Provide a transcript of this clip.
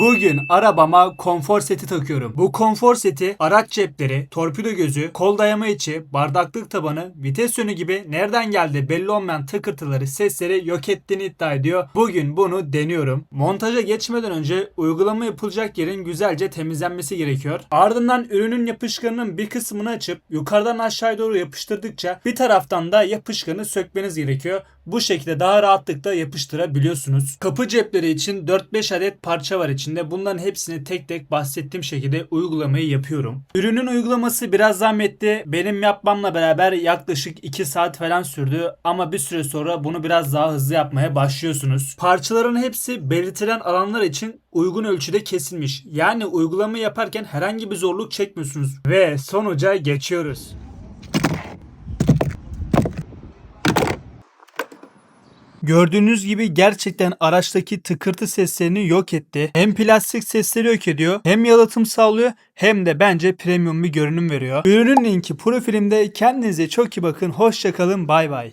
Bugün arabama konfor seti takıyorum. Bu konfor seti araç cepleri, torpido gözü, kol dayama içi, bardaklık tabanı, vites yönü gibi nereden geldi belli olmayan tıkırtıları, sesleri yok ettiğini iddia ediyor. Bugün bunu deniyorum. Montaja geçmeden önce uygulama yapılacak yerin güzelce temizlenmesi gerekiyor. Ardından ürünün yapışkanının bir kısmını açıp yukarıdan aşağıya doğru yapıştırdıkça bir taraftan da yapışkanı sökmeniz gerekiyor. Bu şekilde daha rahatlıkla yapıştırabiliyorsunuz. Kapı cepleri için 4-5 adet parça var içinde. Bunların hepsini tek tek bahsettiğim şekilde uygulamayı yapıyorum. Ürünün uygulaması biraz zahmetli. Benim yapmamla beraber yaklaşık 2 saat falan sürdü. Ama bir süre sonra bunu biraz daha hızlı yapmaya başlıyorsunuz. Parçaların hepsi belirtilen alanlar için uygun ölçüde kesilmiş. Yani uygulama yaparken herhangi bir zorluk çekmiyorsunuz. Ve sonuca geçiyoruz. Gördüğünüz gibi gerçekten araçtaki tıkırtı seslerini yok etti. Hem plastik sesleri yok ediyor, hem yalıtım sağlıyor, hem de bence premium bir görünüm veriyor. Ürünün linki profilimde. Kendinize çok iyi bakın. Hoşçakalın. Bay bay.